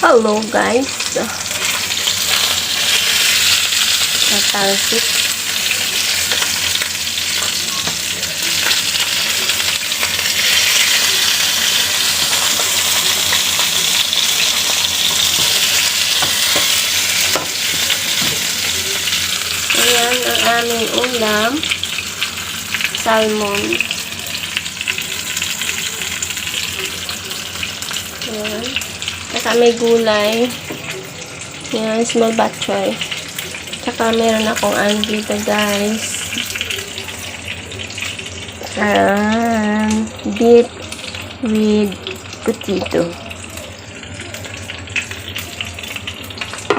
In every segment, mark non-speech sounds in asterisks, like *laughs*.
Hello guys. Natalsik. Ayan ang aming ulam. Salmon. Ayan. Saka may gulay. Yan, small batchoy. Tsaka meron akong andito, guys. Um, beef with potato.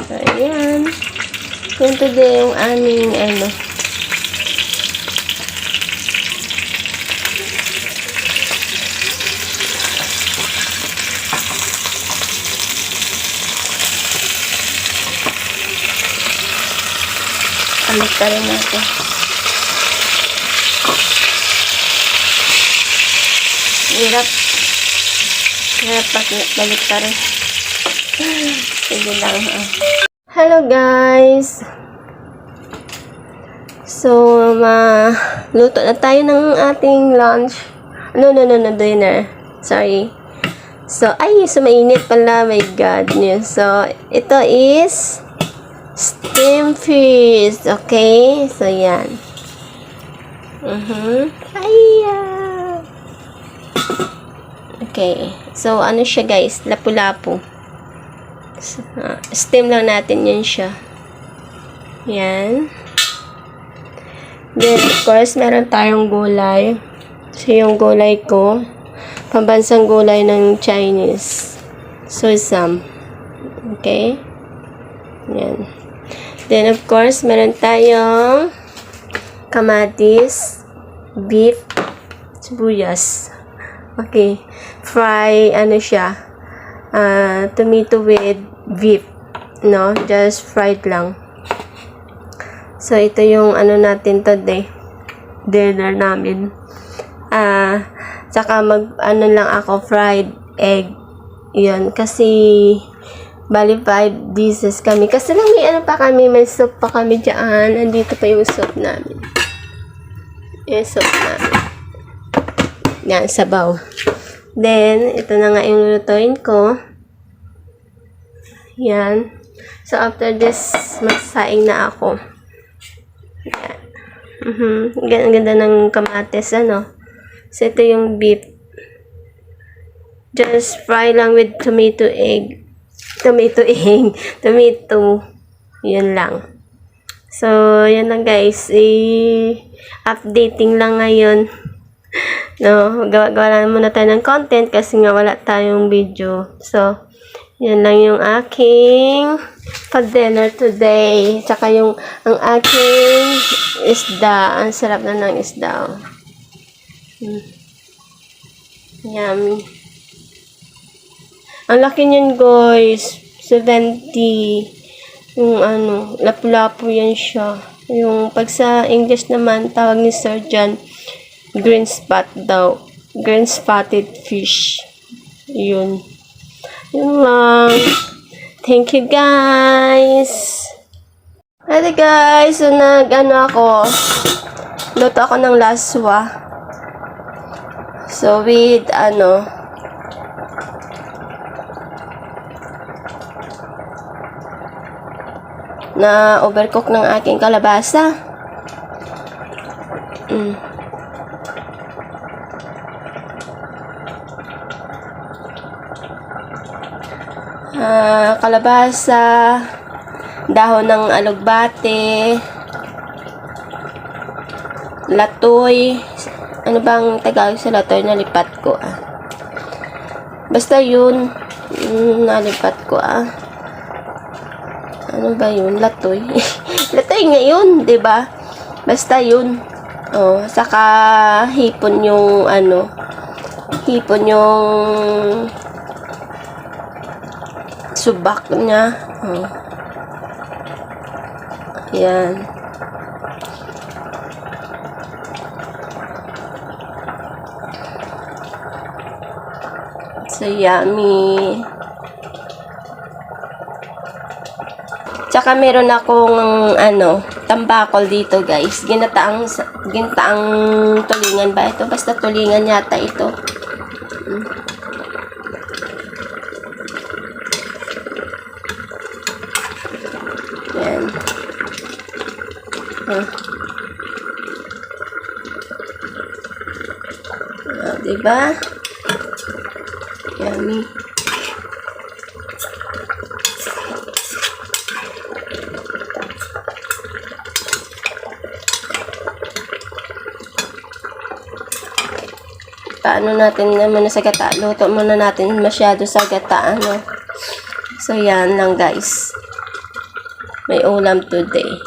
So, ayan. Kung today yung aming, ano, Alit pa rin natin. Hirap. Hirap balik pa rin. *laughs* Sige lang ha. Hello guys! So, ma luto na tayo ng ating lunch. No, no, no, no, dinner. Sorry. So, ay, so mainit pala. My God. So, ito is steam fish. Okay? So, yan. Mhm. Aya. Okay. So, ano siya guys? Lapu-lapu. Ah, steam lang natin yan siya. Yan. Then, of course, meron tayong gulay. So, yung gulay ko, pambansang gulay ng Chinese. Susam. Okay? Yan. Then, of course, meron tayong kamatis, beef, sibuyas. Okay. Fry, ano siya, ah, tomato with beef. No? Just fried lang. So, ito yung ano natin today. Dinner namin. Ah, saka mag, ano lang ako, fried egg. Yun. Kasi, bali five dishes kami. Kasi lang may ano pa kami, may soup pa kami dyan. Andito pa yung soup namin. Yung soup namin. Yan, sabaw. Then, ito na nga yung lulutuin ko. Yan. So, after this, magsaing na ako. Yan. Mhm. Ganda, ganda ng kamates, ano. So, ito yung beef. Just fry lang with tomato egg. Tomato egg. *laughs* Tomato. Yun lang. So, yun lang guys. I-updating lang ngayon. *laughs* No, gawa-gawa lang muna tayo ng content kasi nga wala tayong video. So, yan lang yung aking pag-dinner today. Tsaka yung ang aking isda. Ang sarap na ng isda. oh. Mm. Yummy. Ang laki niyan guys. 70. Yung ano, lapu-lapu yan siya. Yung pag sa English naman, tawag ni Sir John, green spot daw. Green spotted fish. Yun. Yun lang. Thank you guys. Hey guys, so nag ano ako, luto ako ng laswa. So with ano, na overcook ng aking kalabasa. Mm. Ah, kalabasa, dahon ng alugbate, latoy, ano bang Tagalog sa latoy? Nalipat ko ah. Basta yun, mm, nalipat ko ah. Ano ba yun? Latoy. *laughs* latoy nga yun, 'di ba? Basta yun. Oh, saka hipon yung ano, hipon yung subak niya. Oh. Yan. So, So, yummy. Tsaka meron akong ano, tambakol dito guys. Ginataang, ginataang tulingan ba ito? Basta tulingan yata ito. Mm. Yan. Ah. Ah, diba? Paano natin naman sa gata? Luto muna natin masyado sa gata, ano? So, yan lang, guys. May ulam today.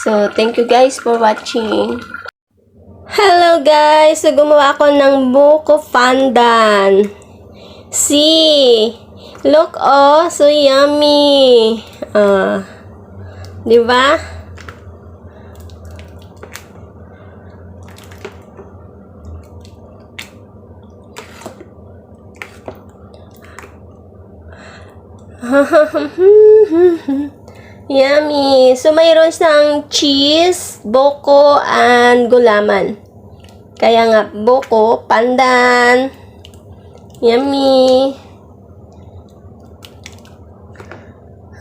So, thank you guys for watching. Hello guys! So, gumawa ako ng buko pandan. See! Look, oh! So yummy! Ah. di ba? *laughs* Yummy! So, mayroon siyang cheese, boko, and gulaman. Kaya nga, boko, pandan. Yummy!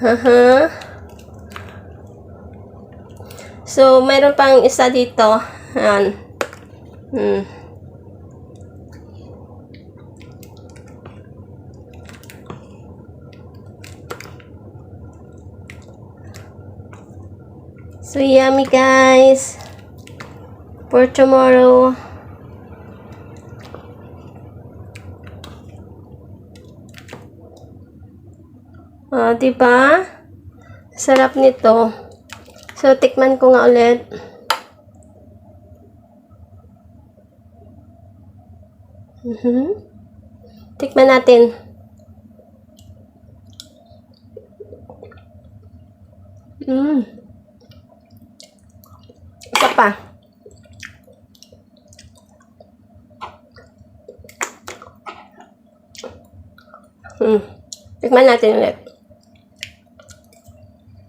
Haha. so, mayroon pang isa dito. Ayan. Hmm. So yummy guys. For tomorrow. Oh, di ba? Sarap nito. So tikman ko nga ulit. Mhm. Tikman natin. Mm. Pa. Hmm. Tikman natin ulit.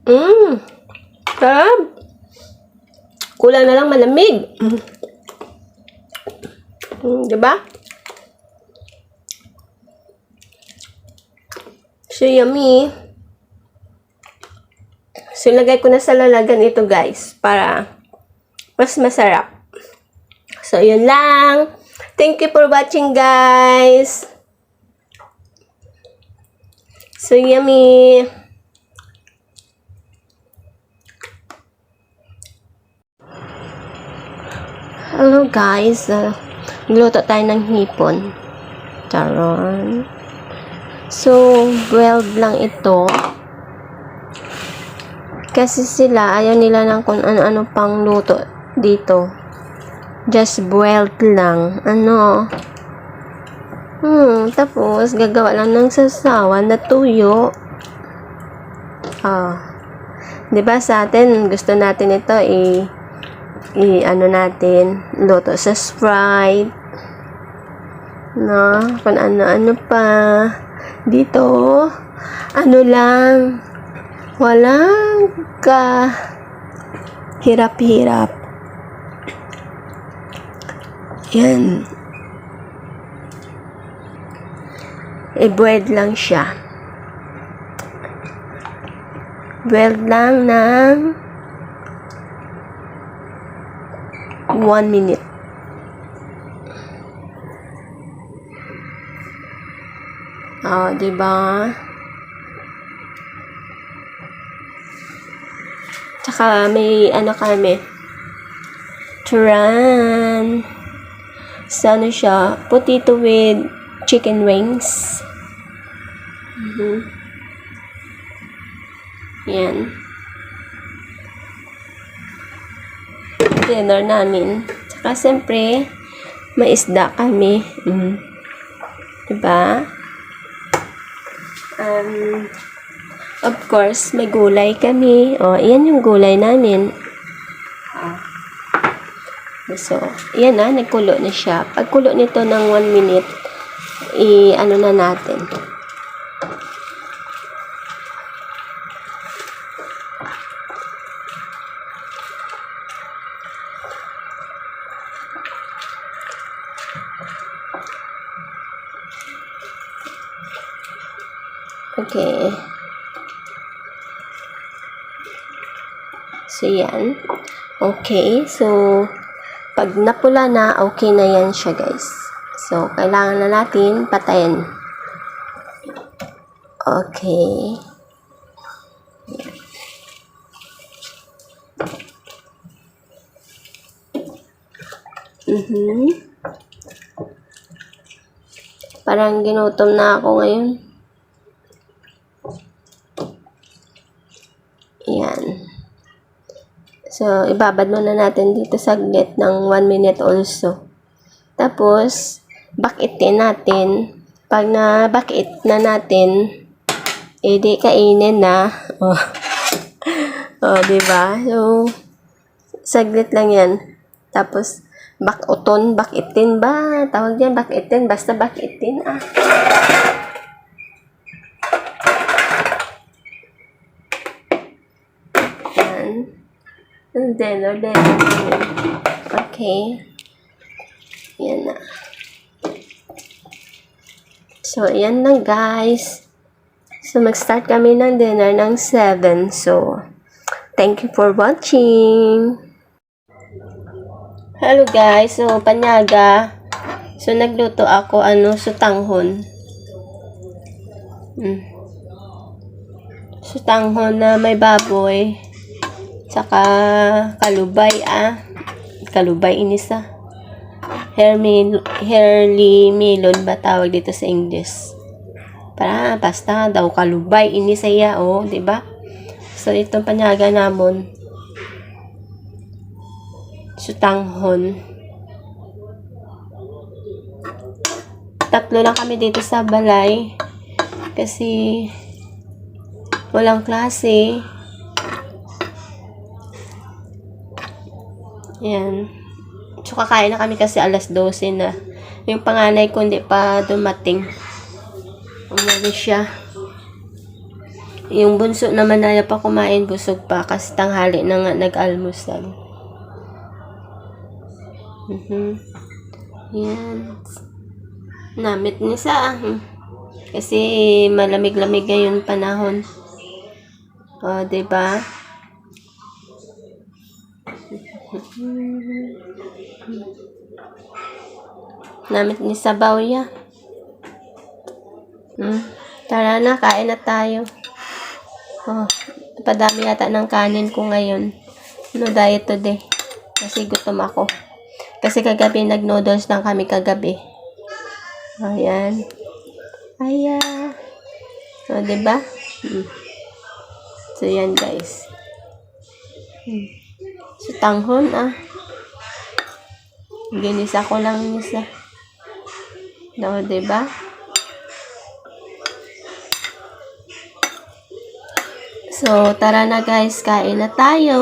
Mmm. Sarap. Kulang na lang malamig. Mm. Mm, diba? So, yummy. So, ilagay ko na sa lalagan ito, guys. Para mas masarap. So, yun lang. Thank you for watching, guys. So, yummy. Hello, guys. Uh, tayo ng hipon. Taron. So, 12 lang ito. Kasi sila, ayaw nila ng kung ano-ano pang luto dito. Just boiled lang. Ano? Hmm, tapos, gagawa lang ng sasawan na tuyo. Ah. 'Di ba sa atin, gusto natin ito i i ano natin, luto sa Sprite. No, kung ano-ano pa. Dito, ano lang, walang ka hirap-hirap. Yan. I-boiled lang siya. Boiled lang ng 1 minute. Oh, 'di ba? Tsaka may ano kami. Turan. Sa ano siya? Potato with chicken wings. Mhm. Yan. Dinner namin. Tsaka siyempre, may isda kami. Mm. Diba? Um, of course, may gulay kami. O, yan yung gulay namin. Ah. So, yan na, nagkulo na siya. Pagkulo nito ng 1 minute, i-ano na natin. Okay. So, yan. Okay. So, pag napula na, okay na yan siya, guys. So, kailangan na natin patayin. Okay. Mhm. Parang ginutom na ako ngayon. Yan. So, ibabad muna natin dito saglit ng 1 minute also. Tapos, bakitin natin. Pag na bakit na natin, edi kainin na. Oh. *laughs* oh, di ba? So, saglit lang yan. Tapos, bakuton, bakitin ba? Tawag yan, bakitin. Basta bakitin, ah. Yan. And then, then, okay. Yan na. So, yan na guys. So, mag-start kami ng dinner ng 7. So, thank you for watching. Hello guys. So, panyaga. So, nagluto ako, ano, sutanghon. Mm. Sutanghon na may baboy. Saka kalubay ah. Kalubay inis ah. Hair mil hairly melon ba tawag dito sa English? Para basta daw kalubay ini saya oh, di ba? So itong panyaga namon sutanghon. Tatlo lang kami dito sa balay kasi walang klase. Yan. So, kakain na kami kasi alas 12 na. Yung panganay ko hindi pa dumating. Umali siya. Yung bunso naman na pa kumain, busog pa kasi tanghali na nga nag-almusal. Mhm. Yan. Namit ni sa. hmm. Kasi malamig-lamig ngayon panahon. O, oh, 'di ba? Namit ni Sabaw ya. Hmm. Tara na, kain na tayo. Oh, padami yata ng kanin ko ngayon. No diet today. Kasi gutom ako. Kasi kagabi nag-noodles lang kami kagabi. Ayan. Ayan. So, diba? Hmm. So, yan guys. Hmm. So, tanghon ah. Ginisa ko lang isa. No, diba? So, tara na guys, kain na tayo.